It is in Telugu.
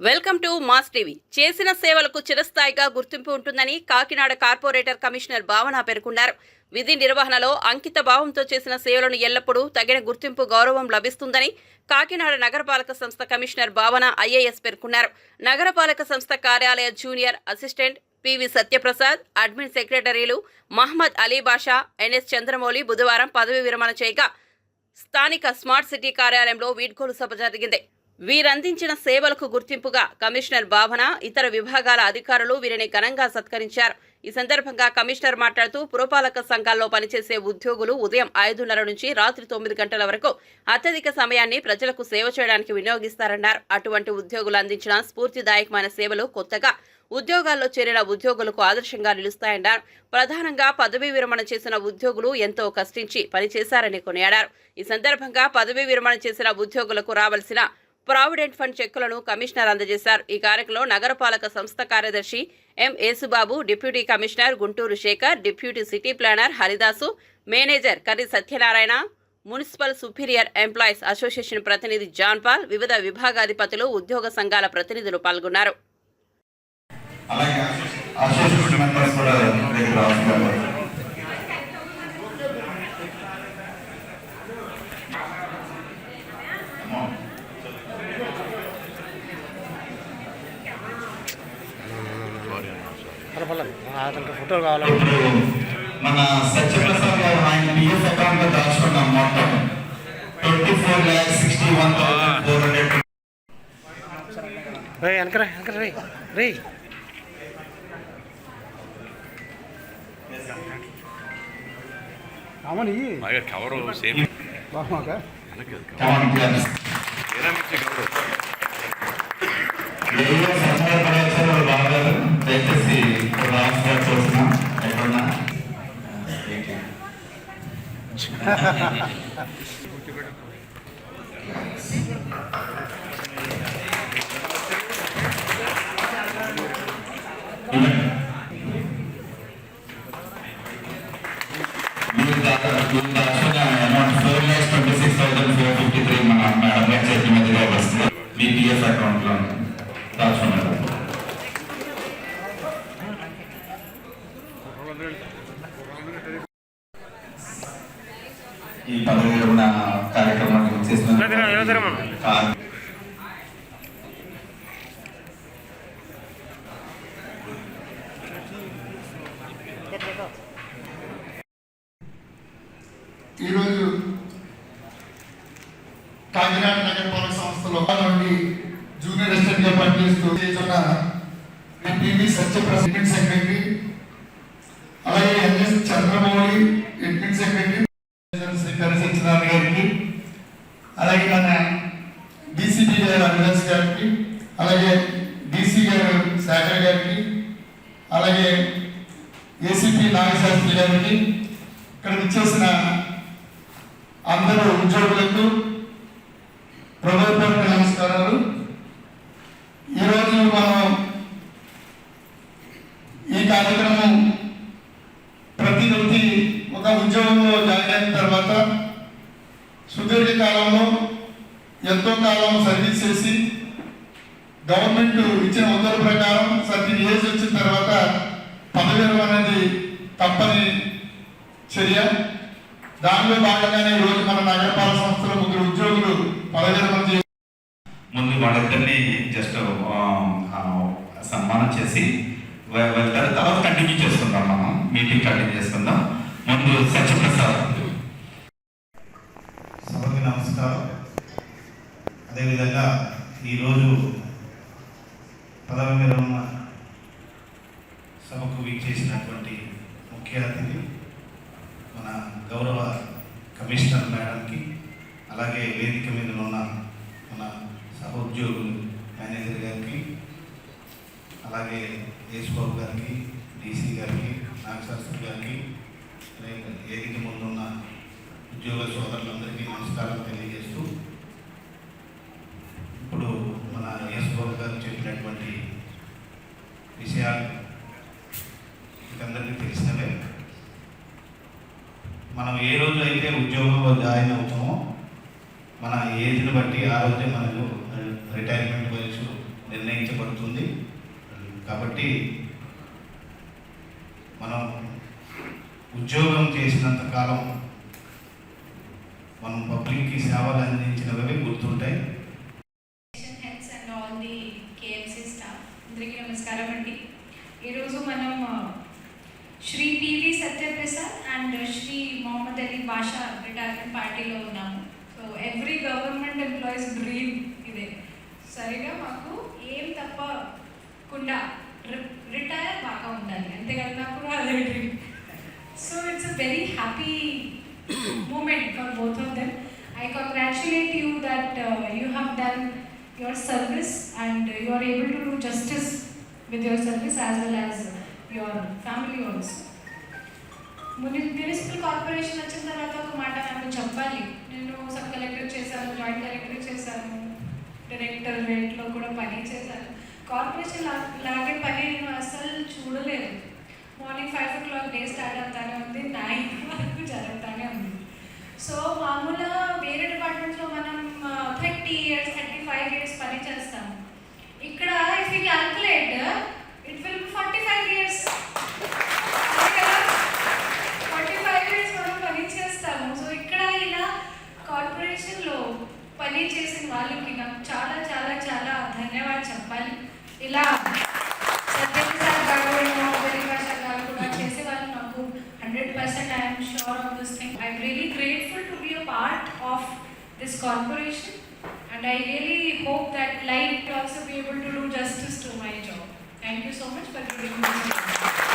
Welcome to mass TV. చేసిన సేవలకు చిరస్థాయిగా గుర్తింపు ఉంటుందని కాకినాడ కార్పొరేటర్ కమిషనర్ భావన పేర్కొన్నారు. విధి నిర్వహణలో అంకిత భావంతో చేసిన సేవలను ఎల్లప్పుడూ తగిన గుర్తింపు గౌరవం లభిస్తుందని కాకినాడ నగరపాలక సంస్థ కమిషనర్ భావన ఐఏఎస్ పేర్కొన్నారు. నగరపాలక సంస్థ కార్యాలయ junior assistant PV Satyaprasad admin సెక్రటరీలు మహమ్మద్ అలీ బాషా ఎన్ఎస్ చంద్రమౌళి బుధవారం పదవి విరమణ చేయగా స్థానిక స్మార్ట్ సిటీ కార్యాలయంలో వీడ్కోలు సభ జరిగింది. వీరందించిన సేవలకు గుర్తింపుగా కమిషనర్ భావన ఇతర విభాగాల అధికారులు వీరిని ఘనంగా సత్కరించారు. ఈ సందర్భంగా కమిషనర్ మాట్లాడుతూ పురపాలక సంఘాల్లో పనిచేసే ఉద్యోగులు ఉదయం ఐదున్నర నుంచి రాత్రి తొమ్మిది గంటల వరకు అత్యధిక సమయాన్ని ప్రజలకు సేవ చేయడానికి వినియోగిస్తారన్నారు. అటువంటి ఉద్యోగులు అందించిన స్ఫూర్తిదాయకమైన సేవలు కొత్తగా ఉద్యోగాల్లో చేరిన ఉద్యోగులకు ఆదర్శంగా నిలుస్తాయన్నారు. ప్రధానంగా పదవీ విరమణ చేసిన ఉద్యోగులు ఎంతో కష్టించి పనిచేశారని కొనియాడారు. ఈ సందర్భంగా పదవీ విరమణ చేసిన ఉద్యోగులకు రావాల్సిన ప్రావిడెంట్ ఫండ్ చెక్కులను కమిషనర్ అందజేశారు. ఈ కార్యక్రమంలో నగరపాలక సంస్థ కార్యదర్శి M Yesubabu deputy commissioner Guntur Sekhar deputy city planner Haridasu manager Karri Satyanarayana municipal superior employees association ప్రతినిధి జాన్ పాల్ వివిధ విభాగాధిపతులు ఉద్యోగ సంఘాల ప్రతినిధులు పాల్గొన్నారు అలాగే అసోసియేషన్ మెంబర్స్ కూడా ఇక్కడికి రావాలి పర్వాలేదు అతనికి ఫోటోలు కావాలి? ఇప్పుడు మన సత్యప్రసాద్ గారు ఆయన పిఎఫ్ అకౌంట్లో దాచుకున్నాం మొత్తం. Twenty four lakhs sixty one thousand four hundred రే వెనకరా వెనకరా రే రే కామని కవరు సేమ్. బాగుమాక కవర్. మీ పిఎఫ్ అకౌంట్లో దాచుకున్నారు ఈ పదవి ఉన్న కార్యక్రమానికి చేసిన. ఈరోజు కాకినాడ నగరపాలక సంస్థలో నుండి జూనియర్ అసిస్టెంట్గా పనిచేస్తూ చేస్తున్న పివి సత్యప్రసాద్ సెక్రటరీ అలాగే NS Chandramouli admin secretary Shri Kari Satyanarayana గారికి అలాగే మన డీసీపీ గారు అవినాష్ గారికి అలాగే డీసీ గారు శాఖర్ గారికి అలాగే ఏసీపీ నాగశాస్త్రి గారికి ఇక్కడ ఇచ్చేసిన అందరూ ఉద్యోగులకు ప్రభుత్వానికి నమస్కారాలు. ఈరోజు మనం ఈ కార్యక్రమం ప్రతి వ్యక్తి ఒక ఉద్యోగంలో జాయిన్ అయిన తర్వాత సుదీర్ఘ కాలంలో ఎంతో కాలం సర్వీస్ చేసి గవర్నమెంట్ ఇచ్చిన ఉత్తర్వు ప్రకారం సర్టిన్ ఏజ్ వచ్చిన తర్వాత పదవి విరమణ అనేది తప్పని చర్య. దానిలో భాగంగానే ఈరోజు రోజు మన నగరపాలక సంస్థలో ముగ్గురు ఉద్యోగులు పదవి విరమణ ముందు వాళ్ళిద్దరిని జస్ట్ సన్మానం చేసి వెళ్తారు. తర్వాత కంటిన్యూ చేసుకుందాం మనం. మీటింగ్ కంటిన్యూ చేసుకుందాం ముందు సత్యప్రసాద్ సభకి నమస్కారం అదేవిధంగా ఈరోజు పదవి విరమణ సభకు వీక్షేసినటువంటి ముఖ్య అతిథి మన గౌరవ కమిషనర్ మేడంకి అలాగే వేదిక మీద ఉన్న మన సహోద్యోగులు మేనేజర్ గారికి అలాగే యేసుబాబు గారికి డీసీ గారికి నాగశాస్త్రి గారికి వేదిక ముందున్న ఉద్యోగ సోదరులందరికీ నమస్కారం తెలియజేస్తూ ఇప్పుడు మన యేసుబాబు గారు చెప్పినటువంటి విషయాలు మీకందరికీ తెలిసినవే మనం ఏ రోజు అయితే ఉద్యోగంలో జాయిన్ అవుతామో మన ఏజ్ని బట్టి ఆ రోజే మనకు రిటైర్మెంట్ వయసు నిర్ణయించబడుతుంది. కాబట్టి మనం ఉద్యోగం చేసినంత కాలం మనం పబ్లిక్కి సేవలు అందించినవి గుర్తుంటాయి. అందరికీ నమస్కారం అండి. ఈరోజు మనం Shri PV Satyaprasad and Shri Mohammed Ali Basha retirement పార్టీలో ఉన్నాము. So every government employees dream ఇదే. సరిగా మాకు ఏం తప్పకుండా రిటైర్ బాగా ఉండాలి. అంతేకాదు నాకు అదే dream so it's a very happy moment for both of them I congratulate you that you have done your service and you are able to do justice with your service as well as your family family municipal corporation వచ్చిన తర్వాత ఒక మాట నాకు చెప్పాలి. నేను సబ్ కలెక్టర్ చేశాను జాయింట్ కలెక్టర్ చేశాను డైరెక్టర్ రెంట్లో కూడా పని చేశాను. కార్పొరేషన్ లా లాగే పని నేను అసలు చూడలేదు. Morning five o'clock day start అవుతానే ఉంది నైన్ వరకు జరుగుతానే ఉంది. సో మామూలుగా వేరే డిపార్ట్మెంట్లో మనం thirty years thirty five years పని చేస్తాం ఇక్కడ if you calculate sure of this thing. I'm really grateful to be a part of this corporation and I really hope that life will also be able to do justice to my job. Thank you so much for giving me